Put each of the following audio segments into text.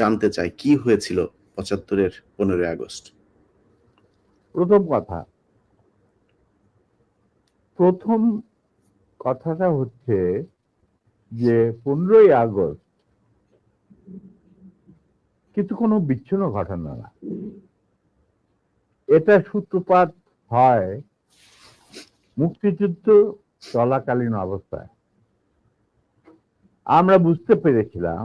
জানতে চাই, কি হয়েছিল পঁচাত্তরের পনেরোই আগস্ট? প্রথম কথা, প্রথম কথাটা হচ্ছে যে পনেরোই আগস্ট কিন্তু কোনো বিচ্ছিন্ন ঘটনা না। এটা সূত্রপাত হয় মুক্তিযুদ্ধ চলাকালীন অবস্থায়। আমরা বুঝতে পেরেছিলাম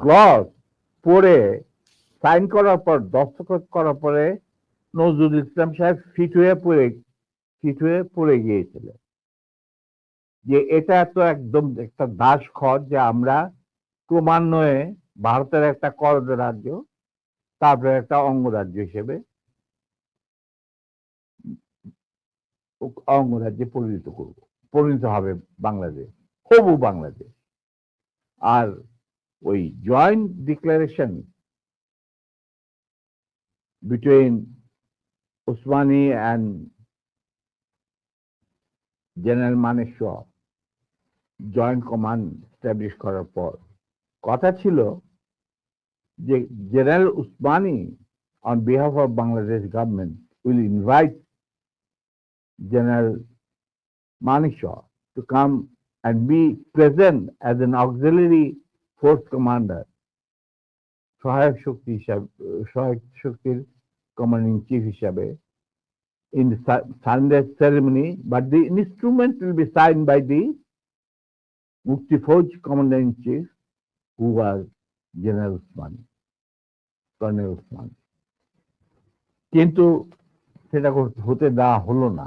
ক্লজ পড়ে সাইন করার পর, দস্তখত করার পরে নজরুল ইসলাম সাহেব ফিট হয়ে পড়ে, ফিট হয়ে পড়ে গিয়েছিলেন যে এটা তো একদম একটা দাস খত যে আমরা ক্রমান্বয়ে ভারতের একটা করদ রাজ্য, তারপরে একটা অঙ্গরাজ্য হিসেবে অঙ্গরাজ্যে পরিণত করব, পরিণত হবে বাংলাদেশ, হবু বাংলাদেশ। আর ওই joint declaration between Usmani and general Maneshwar joint command establish করার পর কথা ছিল যে general Usmani on behalf of Bangladesh government will invite General Manishaw to come and be present as an auxiliary force commander সহায়ক শক্তি হিসাবে, সহায়ক শক্তির কমান্ডিং চিফ হিসাবে in Sunday ceremony but the instrument will be sign by the Mukti Fauj commander in chief who was general Usman colonel Usman কিন্তু সেটা হতে দেওয়া হলো না।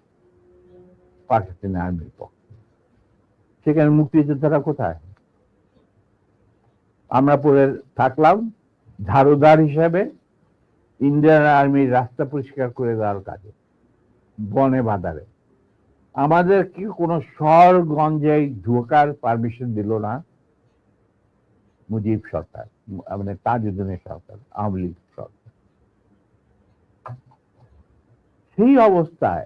পাকিস্তানি আর্মির পক্ষে সেখানে মুক্তিযোদ্ধারা কোথায়? আমরা পরে থাকলাম, ঝাড়ুদার হিসাবে ইন্ডিয়ান আর্মির রাস্তা পরিষ্কার করে দেওয়ার কাজে, বনে বাদারে আমাদের কি কোনো শহরগঞ্জে ঢোকার পারমিশন দিল না? মুজিব সরকার মানে তাজউদ্দিনের সরকার, আওয়ামী লীগ সরকার। সেই অবস্থায়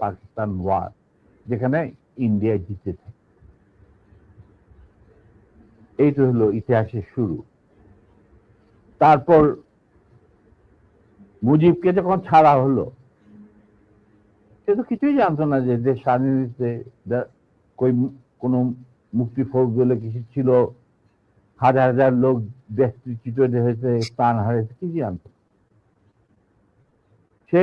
Pakistan war যেখানে ইন্ডিয়া জিতে থাকে। এইটা হলো ইতিহাসের শুরু। তারপর মুজিবকে যখন ছাড়া হলো, সে তো কিছুই জানতো না যে দেশ স্বাধীনতে কই কোনো মুক্তি ফৌজ বলে কিছু ছিল, হাজার হাজার লোক দেশচ্যুত হয়েছে, প্রাণ হারিয়েছে কিছু জানতো সে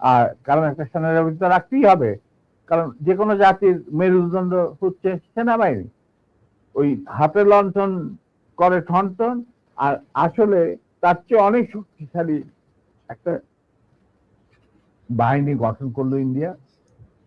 আর কারণ একটা সেনাবাহিনী তো রাখতেই হবে। কারণ যে কোনো জাতির মেরুদণ্ড হচ্ছে সেনাবাহিনী। ওই হাতে লণ্ঠন করে ঠনঠন, আর আসলে তার চেয়ে অনেক শক্তিশালী একটা বাহিনী গঠন করল ইন্ডিয়া।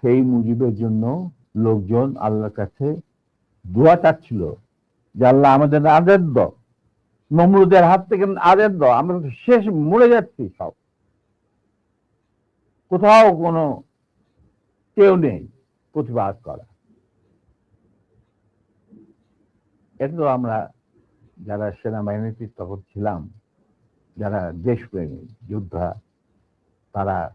সেই মুজিবের জন্য লোকজন আল্লাহর কাছে দোয়া চাচ্ছিল যে আল্লাহ আমাদের আদের দ। নমরুদের হাত থেকে আদের দ। আমরা শেষ মরে যাচ্ছি সব। কোথাও কোনো কেউ নেই প্রতিবাদ করা। এটা তো আমরা যারা সেনাবাহিনীতে তখন ছিলাম, যারা দেশপ্রেমী যোদ্ধা, তারা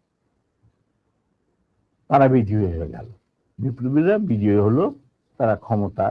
তারা বিজয়ী হয়ে গেল। বিপ্লবীরা বিজয়ী হলো তারা ক্ষমতা